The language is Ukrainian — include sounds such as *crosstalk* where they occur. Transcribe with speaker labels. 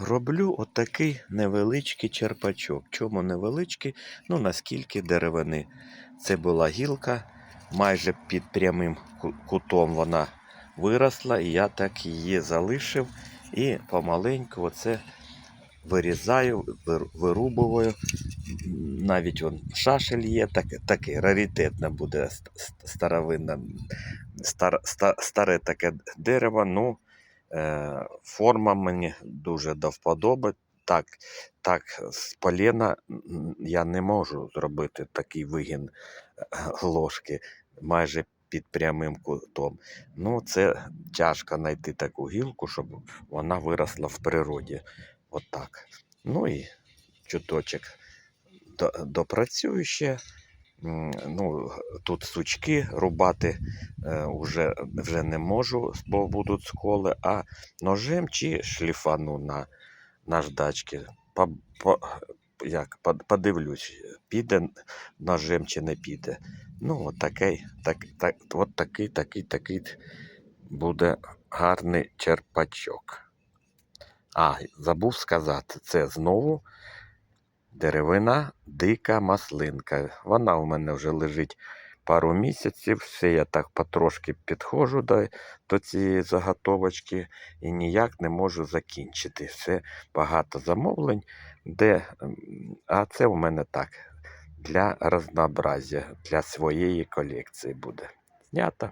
Speaker 1: Роблю отакий невеличкий черпачок. Чому невеличкий? Ну наскільки деревини. Це була гілка, майже під прямим кутом вона виросла, і я так її залишив і помаленьку оце вирізаю, вир- вирубую. Навіть он шашель є, так, таке раритетне буде ст- ст- старовинне, стар, ста- старе таке дерево. Ну, форма мені дуже до вподоби. Так, так, з полена м, я не можу зробити такий вигін *laughs* ложки майже під прямим кутом. Ну, це тяжко знайти таку гілку, щоб вона виросла в природі. Отак. Ну і чуточок до- допрацюю ще. Ну, тут сучки рубати е, вже, вже не можу, бо будуть сколи, а ножем чи шліфану на наждачки. По, по, як, подивлюсь, піде ножем чи не піде. Ну, от такий, так, так, от такий, такий, такий буде гарний черпачок. А, забув сказати, це знову деревина дика маслинка. Вона у мене вже лежить пару місяців. Все я так потрошки підходжу до, до цієї заготовочки і ніяк не можу закінчити. Все багато замовлень, де, а це у мене так. Для разнообразя, для своєї колекції буде. Знято.